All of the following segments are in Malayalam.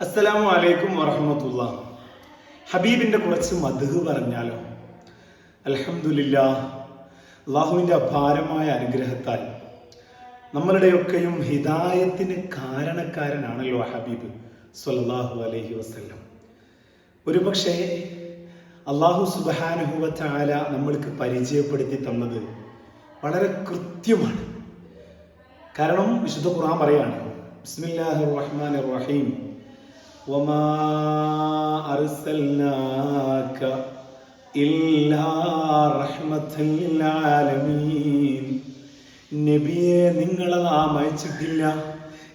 അസ്സലാമു അലൈക്കും വറഹമത്തുള്ള ഹബീബിന്റെ കുറച്ച് മധു പറഞ്ഞാലോ? അലഹമുല്ല അള്ളാഹുവിന്റെ അപാരമായ അനുഗ്രഹത്താൽ നമ്മളുടെയൊക്കെയും ഹിതായത്തിന് കാരണക്കാരനാണല്ലോ ഹബീബ് സ്വല്ലല്ലാഹു അലൈഹി വസല്ലം. ഒരുപക്ഷെ അള്ളാഹു സുബാനുഹുവല നമ്മൾക്ക് പരിചയപ്പെടുത്തി തന്നത് വളരെ കൃത്യമാണ്. കാരണം വിശുദ്ധ ഖുർആൻ പറയാണ് ബിസ്മില്ലാഹിർ റഹ്മാൻ റഹീം വമാ അർസൽനാക ഇല്ലാ رحمة للعالمين. നബിയെ നിങ്ങളെ നാം അയച്ചിട്ടില്ല.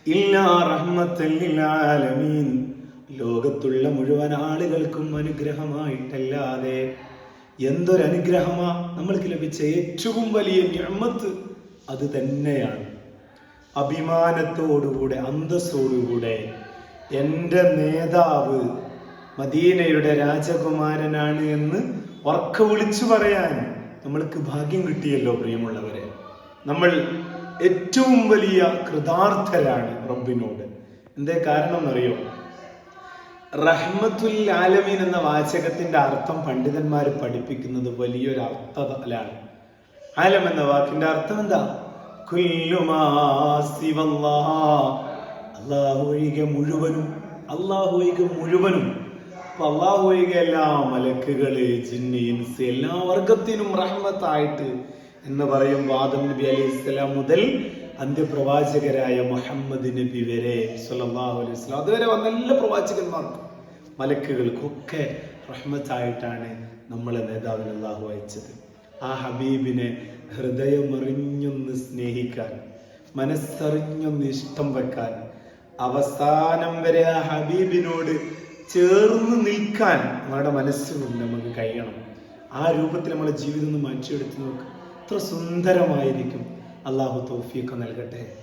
ഇല്ലാ റഹ്മത്തൻ ആലമീൻ ലോകത്തുള്ള മുഴുവൻ ആളുകൾക്കും അനുഗ്രഹമായിട്ടല്ലാതെ എന്തൊരു അനുഗ്രഹമാ നമ്മൾക്ക് ലഭിച്ച ഏറ്റവും വലിയ ഞമ്മത്ത് അത് തന്നെയാണ്. അഭിമാനത്തോടുകൂടെ അന്തസ്സോടുകൂടെ എന്റെ നേതാവ് മദീനയുടെ രാജകുമാരനാണ് എന്ന് ഉറക്ക വിളിച്ചു പറയാൻ നമ്മൾക്ക് ഭാഗ്യം കിട്ടിയല്ലോ പ്രിയമുള്ളവരെ. നമ്മൾ ഏറ്റവും വലിയ കൃതാർത്ഥരാണ് റബ്ബിനോട്. എന്തേ കാരണം എന്നറിയോ റഹ്മത്തുൽ ആലമീൻ എന്ന വാചകത്തിന്റെ അർത്ഥം പണ്ഡിതന്മാർ പഠിപ്പിക്കുന്നത് വലിയൊരു അർത്ഥത്തിലാണ് ആലം എന്ന വാക്കിന്റെ അർത്ഥം എന്താ? ഒഴികെ മുഴുവനും അള്ളാഹു ഒഴികെ മുഴുവനും. അപ്പൊ അള്ളാഹു ഒഴികെ എല്ലാ മലക്കുകൾ ജിന്ന് ഇൻസ് എല്ലാ വർഗത്തിനും റഹ്മത്തായിട്ട് എന്ന് പറയും ആദം നബി അലൈഹി സ്വലാം മുതൽ അന്ത്യപ്രവാചകരായ മുഹമ്മദ് നബി വരെ സല്ലല്ലാഹു അലൈഹി സ്വലാം അതുവരെ വന്ന എല്ലാ പ്രവാചകന്മാർക്കും മലക്കുകൾക്കൊക്കെ റഹ്മത്തായിട്ടാണ് നമ്മളെ നേതാവിന് അള്ളാഹു അയച്ചത്. ആ ഹബീബിനെ ഹൃദയമറിഞ്ഞൊന്ന് സ്നേഹിക്കാൻ മനസ്സറിഞ്ഞൊന്ന് ഇഷ്ടം വെക്കാൻ അവസാനം വരെ ആ ഹബീബിനോട് ചേർന്ന് നിൽക്കാൻ നമ്മുടെ മനസ്സിനും നമുക്ക് കഴിയണം. ആ രൂപത്തിൽ നമ്മളെ ജീവിതം മാറ്റിയെടുത്ത് നോക്ക്. എത്ര സുന്ദരമായിരിക്കും. അള്ളാഹു തൗഫീഖ് നൽകട്ടെ.